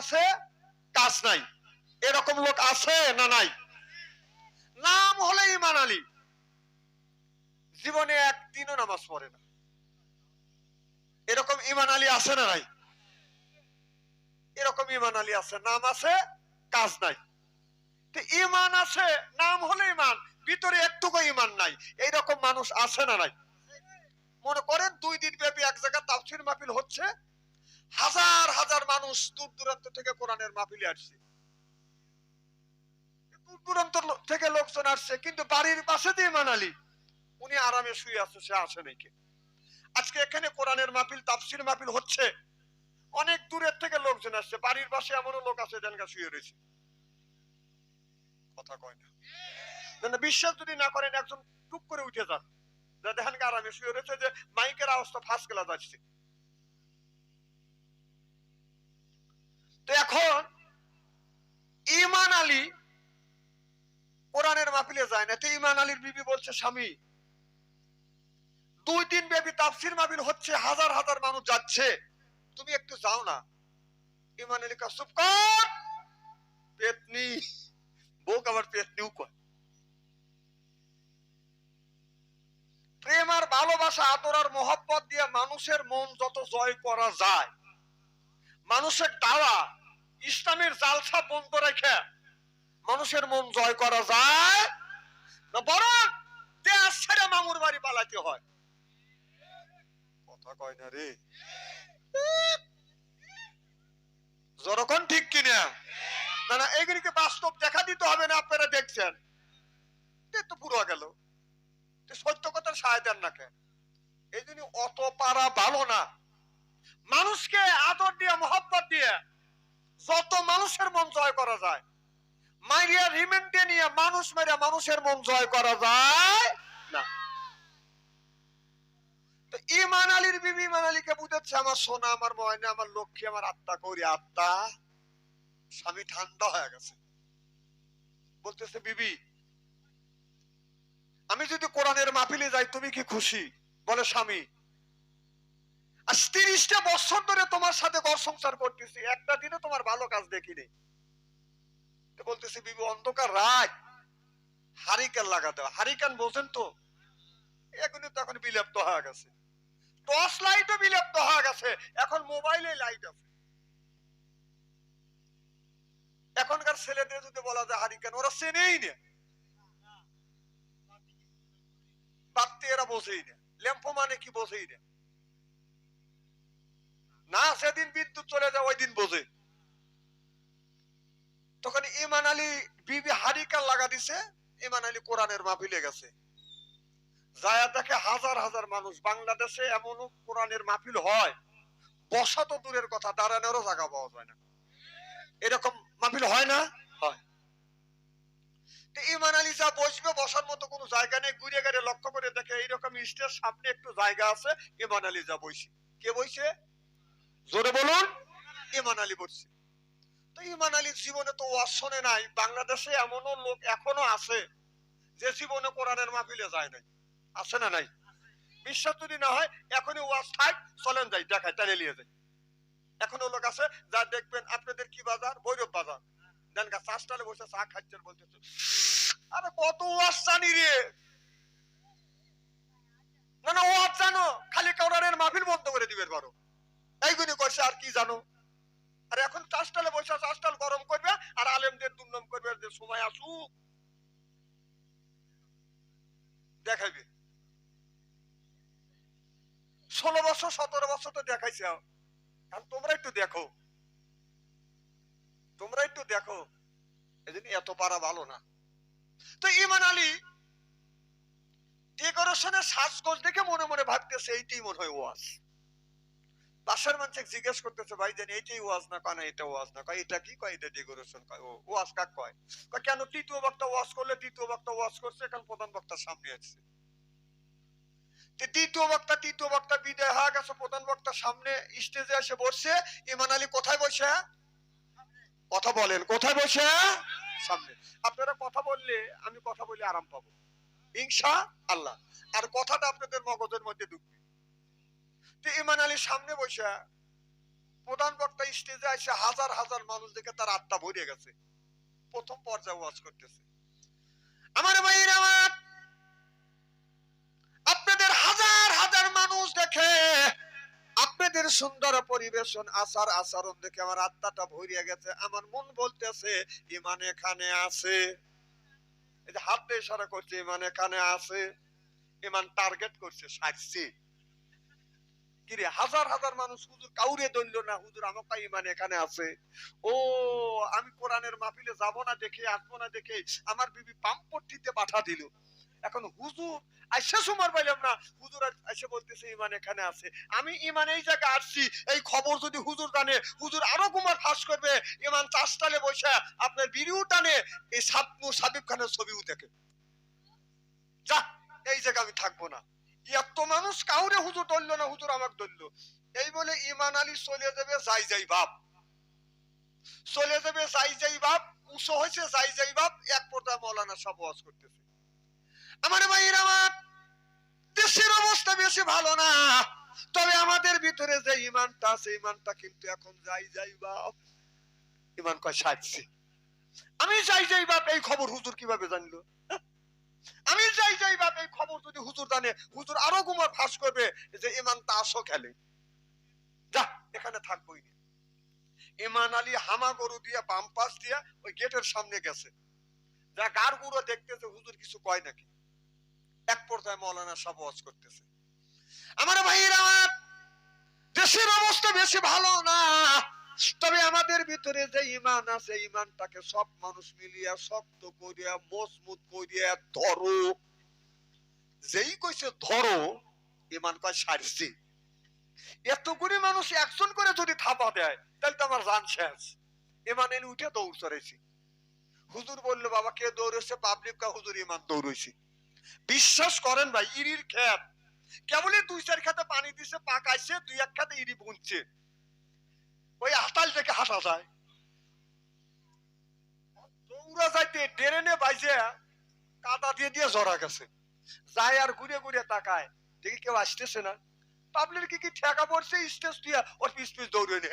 আছে, কাজ নাই। এরকম লোক আছে না নাই? নাম হলে ইমান আলী। জীবনে একদিনও নামাজ পড়ে না। এরকম ইমান আলী আছে না নাই? এরকম ইমান আলী আছে, নাম আছে, কাজ নাই। ইমান আছে, নাম হলে ইমান, ভিতরে একটুকু ইমান নাই। এইরকম মানুষ আছে না নাই? মনে করেন দুই দিন ব্যাপী এক জায়গায় তাফসির মাহফিল হচ্ছে হাজার হাজার মানুষ দূর দূরান্ত থেকে কোরআনের মাহফিলে আসছে। দূর দূরান্ত থেকে লোকজন আসছে, কিন্তু বাড়ির পাশে দিয়ে মানালি। উনি আরামে শুয়ে আছে, সে আসে নাকি আজকে এখানে কোরআনের মাহফিল, তাফসির মাহফিল হচ্ছে। অনেক দূরের থেকে লোকজন আসছে, বাড়ির পাশে এমনও লোক আছে জানগা শুয়ে রয়েছে। কথা কয় না। বিশ্বাস যদি না করেন, একজন টুক করে উঠে যান। দেখেন আরামে শুয়ে রয়েছে যে মাইকের আওয়াজটা ফার্স্ট ক্লাস আসছে। তো এখন ইমান আলী কোরআনের মাহফিলে যায় না। তো ইমান আলীর বিবি বলছে, স্বামী, দুই দিন ব্যাপী তাফসির মাহফিল হচ্ছে, হাজার হাজার মানুষ যাচ্ছে। তুমি একটু যাও না। ইমান আলী কা চুপ কর। পেতনি বউক আবার পেতনিও কয়। প্রেম আর ভালোবাসা, আদর আর মোহব্বত দিয়ে মানুষের মন যত জয় করা যায়, মানুষের দাওয়া ইসলামের জালসা বন্ধ রেখে মানুষের মন জয় করা যায় বরং দেশ ছেড়ে মামুর বাড়ি পালাতে হয়। কথা কয় না রে। যখন ঠিক কিনা না? এগুলিকে বাস্তব দেখা দিতে হবে না, আপনারা দেখছেন। তো পুরো গেল। সত্য কথার সায় দেন না কেন? এই জন্য অত পারা ভালো না। মানুষকে আদর দিয়ে, মহব্বত দিয়ে যত মানুষের মন জয় করা যায় মাইরিয়া রিমেন্টে নিয়ে মানুষ মেরে মানুষের মন জয় করা যায় না। ইমান আলীর বিবি ইমান আলীকে আমার সোনা, আমার ময়না, আমার লক্ষ্মী, আমার আত্মা করি আত্মা, স্বামী ঠান্ডা হয়ে গেছে। বলতেছে, বিবি, আমি যদি কোরআনের মাহফিলে যাই, তুমি কি খুশি? বলে, স্বামী আজ তিরিশটা বছর ধরে তোমার সাথে ঘর সংসার করতেছি। একটা দিনে তোমার ভালো কাজ দেখিনি। বলতেছি, বিবি, অন্ধকার রাত। হারিকেন লাগাতে হারিকেন বোঝেন তো? এখনই তো এখন বিলুপ্ত হয়ে গেছে। টর্চ লাইটও বিলুপ্ত হয়ে গেছে। এখন মোবাইলে লাইট আছে। এখনকার ছেলেদের যদি বলা যায় হারিকেন, ওরা চেনেই না। বাড়তে এরা বোঝেই না। ল্যাম্পো মানে কি বোঝেই না। না, সেদিন বিদ্যুৎ চলে যায়, ওই দিন বোঝে। তখন ইমান আলী বিবি হারিকার লাগা দিছে, ইমান আলী কোরআনের মাহফিলে গেছে। যায়া দেখে হাজার হাজার মানুষ, বাংলাদেশে এমন কোরআনের মাহফিল হয়, বসা তো দূরের কথা, দাঁড়ানোরও জায়গা পাওয়া যায় না। এরকম মাহফিল হয় না? হয়। ইমান আলী যা বসবে, বসার মতো কোনো জায়গা নেই, ঘুরে গেড়ে লক্ষ্য করে দেখে, এইরকম স্টেজ সামনে একটু জায়গা আছে, ইমান আলী যা বইছে। কে বইছে? জোরে বলুন। ইমান আলী বসছে তো ইমান আলীর জীবনে তো ওয়াজ নাই। বাংলাদেশে এমনও লোক এখনও আছে যে জীবনে কোরআনের মাহফিলে যায় নাই। আছে না নাই? বিশ্বাস যদি না হয়, এখনই ওয়াজ থাক চলেন যাই দেখায় টানে নিয়ে যাই। এখনও লোক আছে, যা দেখবেন আপনাদের কি বাজার? ভৈরব বাজার। দেন গা চাষটালে বসে চা খাচ্ছেন বলতেছে, আরে কত ওয়াজ জানি রে! না না, ওয়াজ জানো, খালি কোরআনের মাহফিল বন্ধ করে দিবেন বারো। এইগুলি করছে, আর কি জানো? আর এখন চাষটালে বসে চাষটাল গরম করবে, আর আলেমদের দুর্নাম করবে, যে সময় আসুক। দেখাইবে। ষোলো বছর, সতেরো বছর তো দেখাইছে কারণ তোমরা একটু দেখো। তোমরা একটু দেখো। এদিন এত পারা ভালো না। তো ইমান আলী ডেকোরেশনের সাজগোজ দেখে মনে মনে ভাবতেছে, এইটাই মনে হয় ওয়াজ। বাসার মানুষ জিজ্ঞেস করতেছে, ভাই এইটাই ওয়াজ না এটা ওয়াজ না। কয়, এটা কি? কয়, এটা ডেকোরেশন কয় ওয়াজ কাক? কয় কয়, কেন তৃতীয় বক্তা ওয়াজ করলে তৃতীয় বক্তা ওয়াজ করছে এখন প্রধান সামনে তৃতীয় বক্তা তৃতীয় বক্তা বিদায় গেছে, প্রধান বক্তার সামনে স্টেজে এসে বসছে। ইমান আলী কোথায় বসে? কথা বলেন, কোথায় বসে? সামনে। আপনারা কথা বললে আমি কথা বলে আরাম পাবো। ইনশা আল্লাহ। আর কথাটা আপনাদের মগজের মধ্যে ঢুকবে। ইমান আলী সামনে বসে প্রধান বক্তা স্টেজে এসে হাজার হাজার মানুষ দেখে তার আত্মা ভরে গেছে। প্রথম পর্যায়ে ওয়াজ করতেছে। আমার ভাইয়ের আমার আপনাদের হাজার হাজার মানুষ দেখে, আপনাদের সুন্দর পরিবেশন, আচার আচরণ দেখে আমার আত্মাটা ভরিয়ে গেছে। আমার মন বলতেছে ইমান এখানে আছে। এই যে হাত দিয়ে ইশারা করছে ইমান এখানে আছে। ইমান টার্গেট করছে, সাজছে। কিরে হাজার হাজার মানুষ হুজুর কাউরে না, হুজুর আমাকে ইমান এখানে আছে। ও, আমি কোরআনের মাহফিলে যাব না দেখে, আসব না দেখে, আমার বিবি পাঠা দিল। এখন হুজুর, আইসা পাইলাম না, হুজুর বলতেছে, ইমান এখানে আছে। আমি ইমান এই জায়গায় আসছি, এই খবর যদি হুজুর জানে, হুজুর আরও কুমার ফাঁস করবে। ইমান চাষতালে বসে, আপনার বিড়িও টানে, এই সাবনু সাবিব খানের ছবিও দেখে। যা, এই জায়গায় আমি থাকব না। এত মানুষ কাউরে হুজুর না, হুজুর আমাকে এই বলে ইমান আলী চলে যাবে, যাই যাই বাপ। চলে যাবে, যাই যাই বাপ। উঁচু হয়েছে, যাই যাই বাপ। এক মৌলানা সব ওয়াজ করতেছে। আমার ভাইয়ের আমার, দেশের অবস্থা বেশি ভালো না। তবে আমাদের ভিতরে যে ইমানটা আছে, ইমানটা কিন্তু এখন যাই যাই বাপ। ইমান কয় সাজছে। আমি যাই যাই বাপ, এই খবর হুজুর কীভাবে জানলো? আমি যাই যাই, বাপ এই খবর যদি হুজুর জানে, হুজুর আরও গুমার ফাঁস করবে, যে ইমান তাসও খেলে। যা, এখানে থাকবোই না। ইমান আলী হামা গরু দিয়ে, বাম পাশ দিয়ে, ওই গেটের সামনে গেছে। যা গার গুঁড়ো দেখতেছে, হুজুর কিছু কয় নাকি? এক পর্যায়ে মৌলানা সব ওয়াজ করতেছে। আমার ভাইয়ের দেশের অবস্থা বেশি ভালো না। তবে আমাদের ভিতরে যে ইমান আছে ইমানটাকে সব মানুষ মিলিয়া শক্ত করিয়া, মজবুত করিয়া ধরো। যেই কইছে ধরো ইমান কয় সারছি। এতগুলি মানুষ একজন করে যদি থাপা দেয় তাহলে তো আমার জান শেষ। ইমান এনে উঠে দৌড় চড়েছি হুজুর বলল, বাবা, কে দৌড়েছে? পাবলিক কা হুজুর ইমান দৌড়েছি বিশ্বাস করেন ভাই, ইরির খেত। কেবলই দুই চার খাতে পানি দিছে পাকাইছে দুই এক খাতে ইরি বুনছে। ওই হাতাল থেকে হাঁটা যায়। দৌড়া যাইতে বাইজে কাদা দিয়ে দিয়ে গেছে। যায় আর ঘুরে ঘুরে তাকায়, দেখি কেউ আসতেছে না। পাবলিক কি ঠেকা পড়ছে, স্টেজ ওর পিস পিস দৌড়ে নে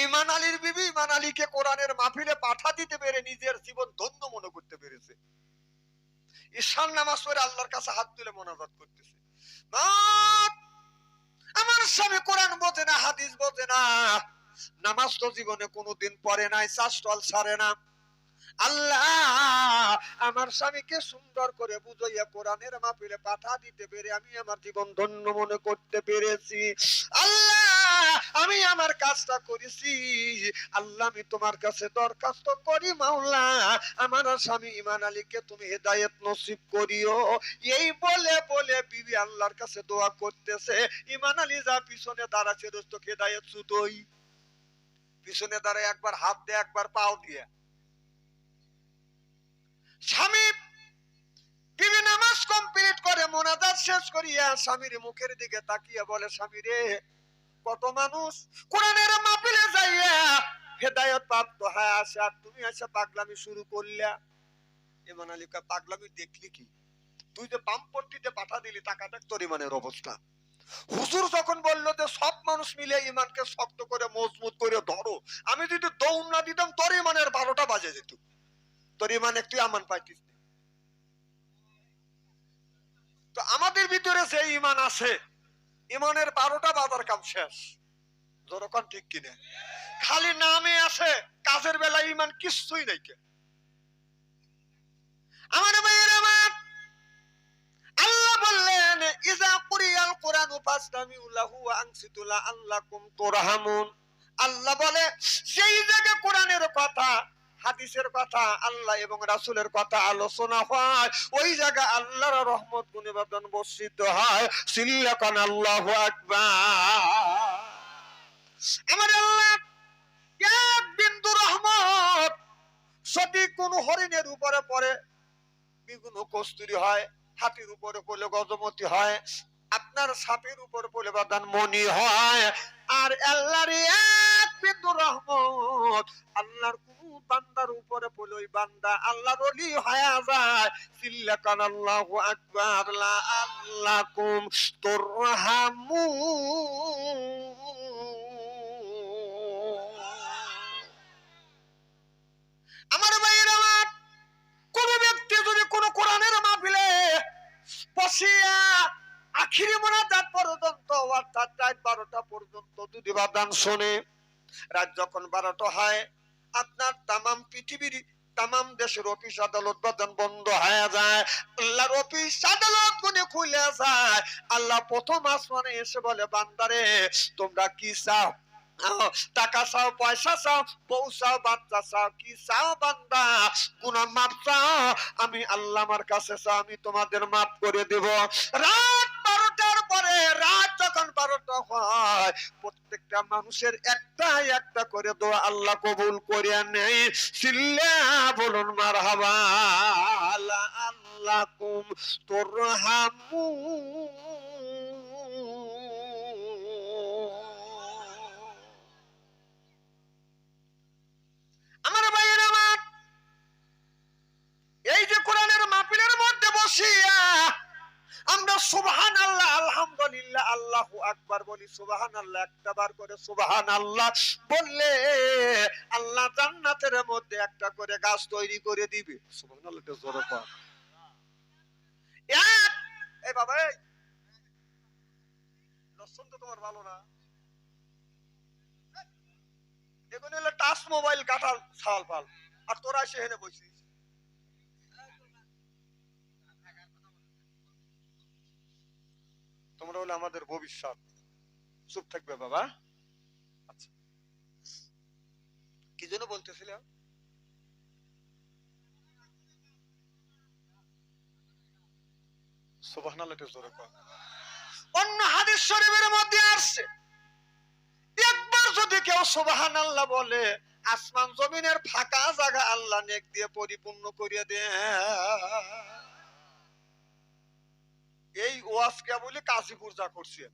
ইমান আলীর বিবি, ইমান আলীকে কোরআনের মাহফিলে পাঠা দিতে পেরে নিজের জীবন ধন্য মনে করতে পেরেছে। ঈশান নামাজ পড়ে আল্লাহর কাছে হাত তুলে মোনাজাত করতেছে। আমার স্বামী কোরআন বোঝে না, হাদিস বোঝে না। নামাজ তো জীবনে কোনোদিন পড়ে নাই চাষ টল সারে না। আল্লাহ, আমার স্বামীকে সুন্দর করে বুঝাইয়া কোরআনের মাহফিলে পাঠা দিতে পেরে আমি আমার জীবন ধন্য মনে করতে পেরেছি। আল্লাহ, আমি আমার কাজটা করেছি। আল্লাহ, আমি তোমার কাছে দরখাস্ত করি, মাওলা। আমার স্বামী ইমান আলীকে তুমি হেদায়েত নসিব করিও। এই বলে বলে বিবি আল্লাহর কাছে দোয়া করতেছে। ইমান আলী যা পিছনে দাঁড়াচ্ছে, দোস্ত, হেদায়েত ছুতোই পিছনে দাঁড়ায় একবার হাত দিয়ে একবার পাও দিয়ে। স্বামী বিবি নামাজ কমপ্লিট করে মোনাজাত শেষ করিয়া স্বামীর মুখের দিকে তাকিয়ে বলে স্বামী রে কত মানুষ কোরআনের যাইয়া হেদায়েত প্রাপ্ত হয় আসে আর তুমি পাগলামি শুরু করলা? ইমান আলী কয়, পাগলামি দেখলি কি? তুই যে বামপট্টিতে পাঠা দিলি টাকা দেখ তোর ইমানের অবস্থা। হুজুর যখন বলল যে সব মানুষ মিলে ইমানকে শক্ত করে মজবুত করে ধরো আমি যদি দৌড় না দিতাম তোর ইমানের বারোটা বাজে যেত। তোর ইমান একটু আমান পাইতিস তো আমাদের ভিতরে যে ইমান আছে, ইমানের বারোটা বাজার কাম শেষ। যখন ঠিক কিনে? খালি নামে আছে কাজের বেলা ইমান কিছুই নাই কে। আমার ভাইয়ের আমার আল্লাহ বললেন, ইজা কুরিয়াল কোরআন ফাসতামিউ লাহু ওয়া আনসিতু লাআল্লাকুম তুরহামুন। আল্লাহ বলে, সেই জায়গায় কোরআনের কথা হাদিসের কথা, আল্লাহ এবং রাসুলের কথা আলোচনা হয়। ওই জায়গা আল্লাহর রহমত গুণবাদন বর্ষিত হয়। সিল্লাকান আল্লাহ আমার আল্লাহ এক বিন্দু রহমত, সঠিক কোন হরিণের উপরে পড়ে বিগুণ কস্তুরি হয়, হাতির উপরে পড়লে গজমতি হয়। আপনার সাপের উপর পড়লে বাদান, মনি হয় আর আল্লাহর এক রহমত। আল্লাহর কোন বান্দার উপরে ওই বান্দা হয়ে যায়। সিল্লাকান আল্লাহু আকবার, লা আল্লাকুম তুরহামু আমার ভাইয়ের আমার, কোন ব্যক্তি যদি কোন কোরআনের মাহফিলে বসিয়া আখিরি মোনাজাত পর্যন্ত, অর্থাৎ রাত বারোটা পর্যন্ত যদি বাদান শোনে। রাত যখন বারোটা হয়, আপনার তামাম পৃথিবীর তামাম দেশের অফিস আদালত বাদান বন্ধ হয়ে যায়। আল্লাহর অফিস আদালত গুনে খুলে যায়। আল্লাহ প্রথম আসমানে এসে বলে, বান্দারে, তোমরা কি চাও? টাকা চাও, পয়সা চাও, বউ চাও, বাচ্চা চাও, কি চাও বান্দা? গুনাহ মাপ চাও, আমি আল্লাহ আমার কাছে চাও, আমি তোমাদের মাপ করে দেব। রাত বারোটার পরে, রাত যখন বারোটা হয়, প্রত্যেকটা মানুষের একটা একটা করে দোয়া আল্লাহ কবুল করে নেই সিল্লা বলুন মার হাবা আল্লাহ আল্লাহ কুম তোর হামু আমার ভাইয়ের আমার এই যে কোরআনের মাহফিলের মধ্যে বসিয়া আমরা সুবহান আল্লাহ আলহামদুলিল্লাহ, আল্লাহু আকবার বলি সুবহান আল্লাহ একটা বার করে সুবহান আল্লাহ বললে আল্লাহ জান্নাতের মধ্যে একটা করে গাছ তৈরি করে দিবে। সুবহান আল্লাহ জোরে কর। এক এই বাবা, এই। লক্ষণ তো তোমার ভালো না। এগুলো হলো টাচ মোবাইল কাটার ছাল পাল। আর তোরা এসে হেনে বসিস। তোমরা হলো আমাদের ভবিষ্যৎ। চুপ থাকবে বাবা। আচ্ছা। কি জন্য বলতেছিলাম সুবহানাল্লাহ। অন্য হাদিস শরীফের মধ্যে আসছে। একবার যদি কেউ সুবাহান আল্লাহ বলে, আসমান জমিনের ফাঁকা জায়গা আল্লাহ নেক দিয়ে পরিপূর্ণ করিয়া দেয় ওয়াজ কে বলে কাজীপুর যা করছে।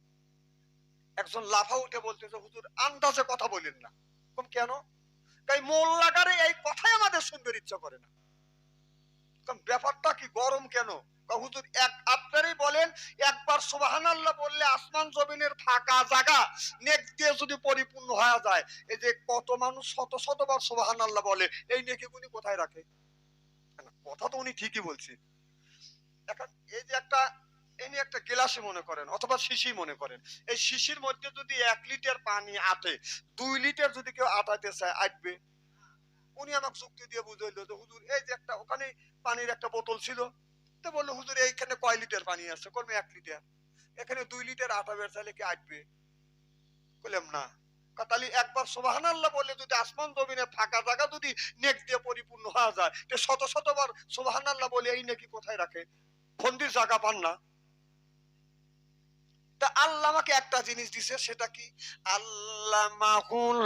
একজন লাফা উঠে বলতেছে, হুজুর, আন্দাজে কথা বলেন না। কেন? তাই মোল্লাগারে এই কথাই আমাদের শুনতে ইচ্ছা করে না। ব্যাপারটা কি গরম কেন? হুজুর, এক আপনারই বলেন, একবার সুবহানাল্লাহ বললে আসমান জমিনের ফাঁকা জায়গা, নেক দিয়ে যদি পরিপূর্ণ হয়ে যায়, এই যে কত মানুষ শত শতবার সুবাহান আল্লাহ বলে, এই নেকি উনি কোথায় রাখে? কথা তো উনি ঠিকই বলছে এই যে একটা এই নিয়ে একটা গেলাসি মনে করেন অথবা শিশি মনে করেন। এই শিশির মধ্যে যদি এক লিটার পানি আটে, দুই লিটার যদি কেউ আটাইতে চায়, আটবে। উনি আমাকে যুক্তি দিয়ে বুঝাইলো যে, হুজুর, এই যে একটা ওখানে পানির একটা বোতল ছিল। তো বলল, হুজুর, এইখানে কয় লিটার পানি আছে? করবে এক লিটার। এখানে দুই লিটার আটাবে চাইলে কি আটবে? বললাম না। তাহলে একবার সোবাহান আল্লাহ বললে যদি আসমান জমিনে ফাঁকা জায়গা যদি নেক দিয়ে পরিপূর্ণ হওয়া যায় শত শতবার সোবাহান আল্লাহ বলে এই নেকি কোথায় রাখে? ফন্দির জায়গা পান না। তা আল্লাহ আমাকে একটা জিনিস দিছে, সেটা কি? আল্লাহ মাহুল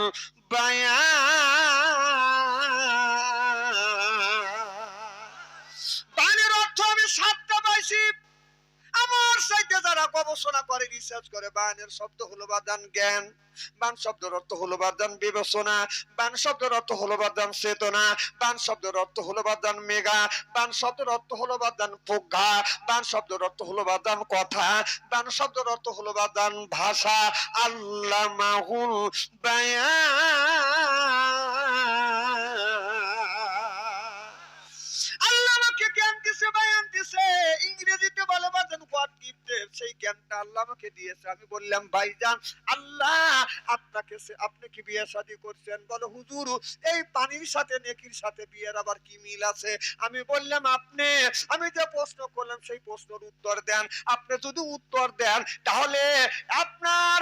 বানের অর্থ আমি সাতটা পাইছি। আমার সাইতে যারা গবেষণা করে রিসার্চ করে, বায়ানের শব্দ হলো বাদান জ্ঞান, বান শব্দের অর্থ হলো বাদান বিবেচনা, বান শব্দের অর্থ হলো বাদান চেতনা, বান শব্দের অর্থ হলো বাদান মেঘা বান শব্দের অর্থ হলো বাদান প্রজ্ঞা, বান শব্দের অর্থ হলো বাদান কথা, বান শব্দের অর্থ হলো বাদান ভাষা আল্লাহ মাহুল আল্লাহ আমাকে জ্ঞান দিছে, বায়ান দিছে, ইংরেজিতে বলে বাজান হোয়াট গিফটেড সেই জ্ঞানটা আল্লাহ আমাকে দিয়েছে। আমি বললাম, ভাইজান, আল্লাহ আপনাকে আপনি কি বিয়ে শাদী করছেন? বলো, হুজুর, এই পানির সাথে নেকির সাথে বিয়ের আবার কি মিল আছে? আমি বললাম, আপনি, আমি যে প্রশ্ন করলাম সেই প্রশ্নের উত্তর দেন। আপনি যদি উত্তর দেন, তাহলে আপনার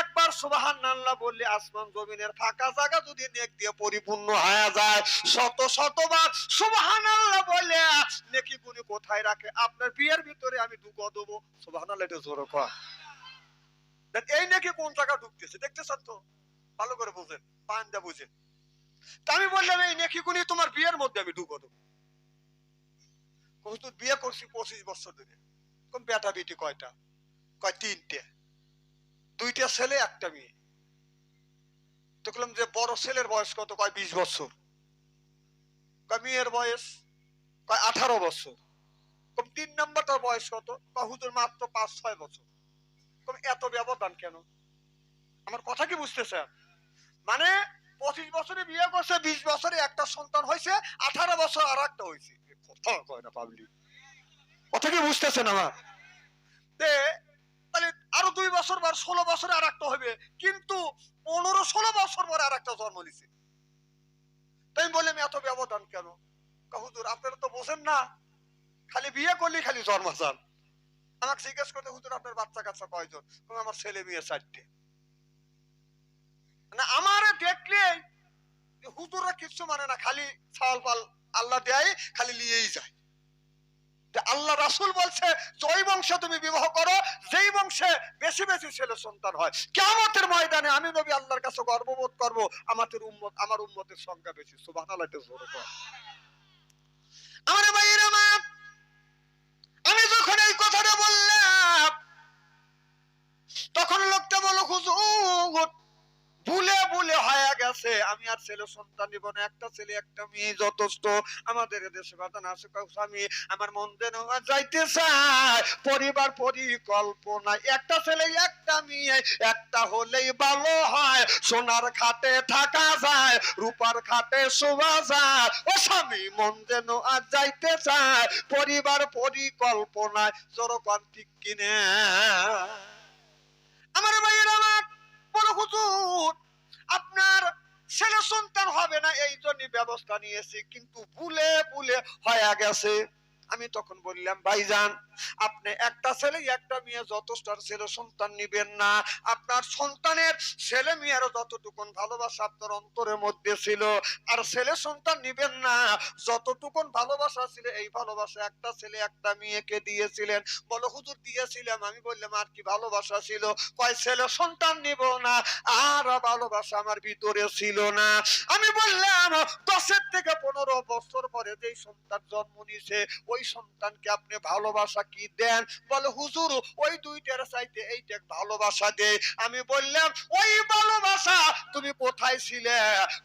একবার সুবাহান আল্লাহ বললে আসমান জমিনের ফাঁকা জায়গা যদি নেক দিয়ে পরিপূর্ণ হয়ে যায়, শত শতবার সুবাহান আল্লাহ বলে নেকি গুনি কোথায় রাখে? আপনার বিয়ের ভিতরে আমি ঢুকো সুবাহান আল্লাহ এটা জোর কর। এই নাকি কোন জায়গা ঢুকতেছে? দেখতেছেন তো? ভালো করে বুঝেন পান্দা বুঝেন। তা আমি বললাম, এই নেকি গুনি তোমার বিয়ের মধ্যে আমি ঢুকো দেবো হুজুর বিয়ে করছি পঁচিশ বছর ধরে। কোন বেটা বেটি কয়টা? কয় তিনটে। দুইটা ছেলে, একটা মেয়ে। দেখলাম যে বড় ছেলের বয়স কত? কয় বিশ বছর। কয় মেয়ের বয়স? কয় আঠারো বছর। কম তিন নাম্বারটার বয়স কত? হুজুর মাত্র পাঁচ ছয় বছর। এত ব্যবধান কেন? আমার কথা কি বুঝতেছেন মানে পঁচিশ বছরে বিয়ে করছে বিশ বছরে একটা সন্তান হয়েছে আঠারো বছর আর একটা হয়েছে। কথা কয় না পাবলিক। কথা কি বুঝতেছেন আমার? তাহলে আরও দুই বছর পর ষোলো বছরে আর একটা হবে কিন্তু পনেরো ষোলো বছর পরে আর একটা জন্ম নিছে। তাই বললাম এত ব্যবধান কেন? কয়, হুজুর আপনারা তো বোঝেন না। খালি বিয়ে করলেই খালি জন্ম চান আমাকে জিজ্ঞেস করতে, হুজুর, আপনার বাচ্চা কাচ্চা কয়জন? আমার ছেলে মেয়ে চারটে। না আমারে দেখলে হুজুররা কিচ্ছু মানে না, খালি ছাল পাল আল্লাহ দেয়, খালি নিয়েই যায়। আল্লাহ রাসূল বলছে জয় বংশে তুমি বিবাহ করো, যেই বংশে বেশি বেশি ছেলে সন্তান হয়, কিয়ামতের ময়দানে আমি নবী আল্লাহর কাছে গর্ববোধ করব, আমাদের উম্মত, আমার উম্মতের সংখ্যা বেশি। জোরে আমার ভাইয়েরা আমি যখন এই কথাটা বললাম। তখন লোকটা বলো হুজুর ভুলে ভুলে হয়ে গেছে। আমি আর ছেলে সন্তান নিব না, একটা ছেলে, একটা মেয়ে যথেষ্ট। আমাদের দেশে বাদান আছে স্বামী আমার মন যেন যাইতে চায়। পরিবার পরিকল্পনা, একটা ছেলে, একটা মেয়ে, একটা হলেই ভালো হয়। সোনার খাটে থাকা যায়, রূপার খাটে শোভা যায়। ও স্বামী, মন যেন আর যাইতে চায়। পরিবার পরিকল্পনায় চরকান ঠিক কিনে। আমার ভাইয়ের আমার আপনার ছেলে সন্তান হবে না এই জন্য ব্যবস্থা নিয়েছি কিন্তু ভুলে ভুলে হয়ে গেছে। আমি তখন বললাম, ভাইজান, আপনি একটা ছেলে, একটা মেয়ে যথেষ্ট ছেলে, সন্তান নিবেন না। আপনার সন্তানের ছেলে মেয়ের যতটুকুন ভালোবাসা আপনার অন্তরের মধ্যে ছিল, আর ছেলে সন্তান নিবেন না। যতটুকুন ভালোবাসা ছিল, এই ভালোবাসা একটা ছেলে, একটা মেয়েকে দিয়েছিলেন। বলো, হুজুর, দিয়েছিলাম। আমি বললাম, আর কি ভালোবাসা ছিল? কয়, ছেলে সন্তান নিব না, আর ভালোবাসা আমার ভিতরে ছিল না। আমি বললাম, দশের থেকে পনেরো বছর পরে যেই সন্তান জন্ম নিছে ওই সন্তানকে আপনি ভালোবাসা কি দেন? বলে, হুজুর, ওই দুইটার চাইতে এইটা ভালোবাসা দে আমি বললাম, ওই ভালোবাসা তুমি কোথায় ছিলে?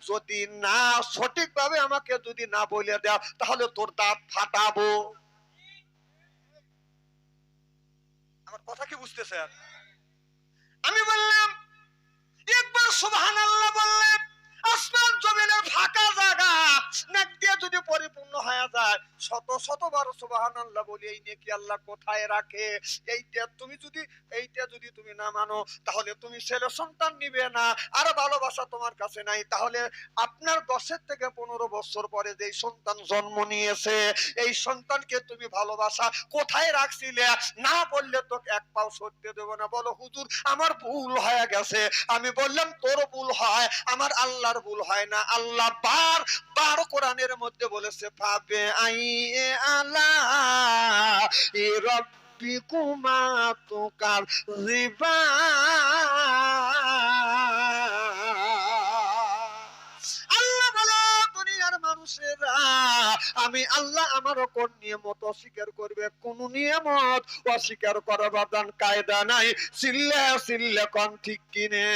যদি না, সঠিকভাবে আমাকে যদি না বলে দাও, তাহলে তোর দাঁত ফাটাবো। আমার কথা কি বুঝতেছেন? আমি বললাম, একবার সুবহান আল্লাহ বললেন আসমান জমিনের ফাঁকা জায়গা। নাক দিয়ে যদি পরিপূর্ণ হয়ে যায়, শত শতবার আল্লাহ বলি, এই নেকি আল্লাহ কোথায় রাখে? এইটা তুমি যদি, এইটা যদি তুমি না মানো, তাহলে তুমি ছেলে সন্তান নিবে না। আর ভালোবাসা তোমার কাছে নাই। তাহলে আপনার দশের থেকে পনেরো বছর পরে যে সন্তান জন্ম নিয়েছে, এই সন্তানকে তুমি ভালোবাসা কোথায় রাখছিলে? না বললে তো এক পাও সরতে দেবো না। বলো, হুজুর, আমার ভুল হয়ে গেছে। আমি বললাম, তোর ভুল হয়। আমার আল্লাহর ভুল হয় না। আল্লাহ বার বার কোরআনের মধ্যে বলেছে পাবে আই এ রব্বিকুমা তুকার দুনিয়ার মানুষেরা, আমি আল্লাহ আমার কোন নিয়মত অস্বীকার করবে। কোন নিয়মত অস্বীকার করার বাদান কায়দা নাই। সিল্লে সিল্লে কন ঠিক কিনে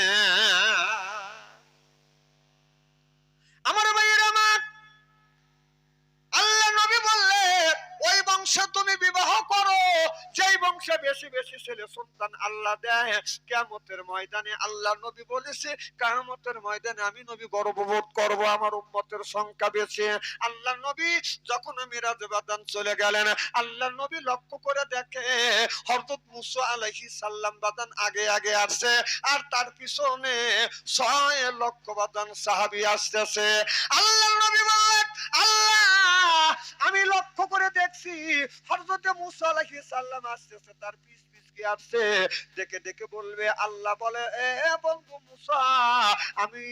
আমার ভাইয়ের আমার আল্লাহ নবী বললে ওই বংশে তুমি বিবাহ করো। যেই বংশে বেশি বেশি ছেলে সন্তান আল্লাহ দেয় কেমতের ময়দানে আল্লাহ নবী বলেছে কেমতের ময়দানে আমি নবী গর্ববোধ করব, আমার উম্মতের সংখ্যা বেশি। আল্লাহ নবী যখন মিরাজ বাদান চলে গেলেন, আল্লাহ নবী লক্ষ্য করে দেখে, হযরত মুসা আলাইহিস সালাম বাদান আগে আগে আসছে, আর তার পিছনে ছয় লক্ষ বাদান সাহাবী আসতেছে। আল্লাহ নবী বললেন, আল্লাহ আমি লক্ষ্য করে দেখছি, হযরতে মুসা আলাইহিস সালাম আসতেছে তার পিছ পিছ কি আসছে। দেখে দেখে বলবে, আল্লাহ বলে, এ বন্ধু মুসা, আমি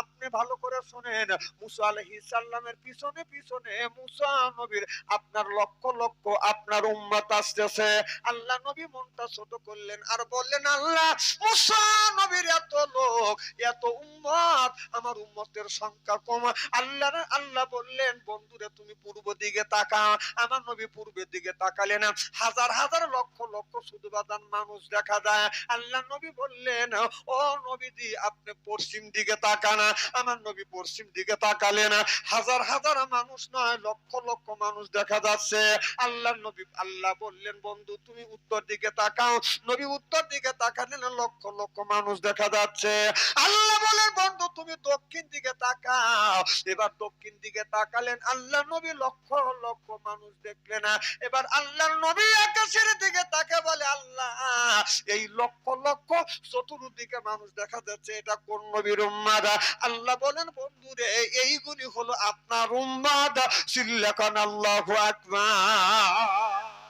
আপনি ভালো করে শোনেন। মুসা আলাইহিস সালামের পিছনে পিছনে মুসা নবীর আপনার লক্ষ লক্ষ আপনার উম্মত আসতেছে। আল্লাহ নবী মনটা ছোট করলেন আর বললেন, আল্লাহ, মুসা নবীর এত লোক, এত উম্মত, আমার উম্মতের সংখ্যা কম। আল্লাহ আল্লাহ বললেন, বন্ধুরে, তুমি পূর্ব দিকে তাকা আমার নবী পূর্বের দিকে তাকালেন হাজার হাজার, লক্ষ লক্ষ শুধু বাদান মানুষ দেখা যায়। আল্লাহ নবী বললেন, ও নবীজি, আপনি পশ্চিম দিকে তাকান। না, আমার নবী পশ্চিম দিকে তাকালেন হাজার হাজার মানুষ নয় লক্ষ লক্ষ মানুষ দেখা যাচ্ছে। আল্লাহ নবী, আল্লাহ বললেন, বন্ধু, তুমি উত্তর দিকে তাকাও। নবী উত্তর দিকে তাকালেন লক্ষ লক্ষ মানুষ দেখা যাচ্ছে। আল্লাহ বলেন, বন্ধু, তুমি দক্ষিণ দিকে তাকাও। এবার দক্ষিণ দিকে তাকালেন আল্লাহ নবী লক্ষ লক্ষ মানুষ দেখলেন এবার আল্লাহর নবী আকাশের দিকে তাকে বলে, আল্লাহ, এই লক্ষ লক্ষ চতুর্দিকে মানুষ দেখা যাচ্ছে। এটা কোন নবীর উম্মাদ? আল্লাহ বলেন বন্ধুরে এইগুলি হলো আপনার উম্মাদ। সিল্লাকান আল্লাহু আকবার।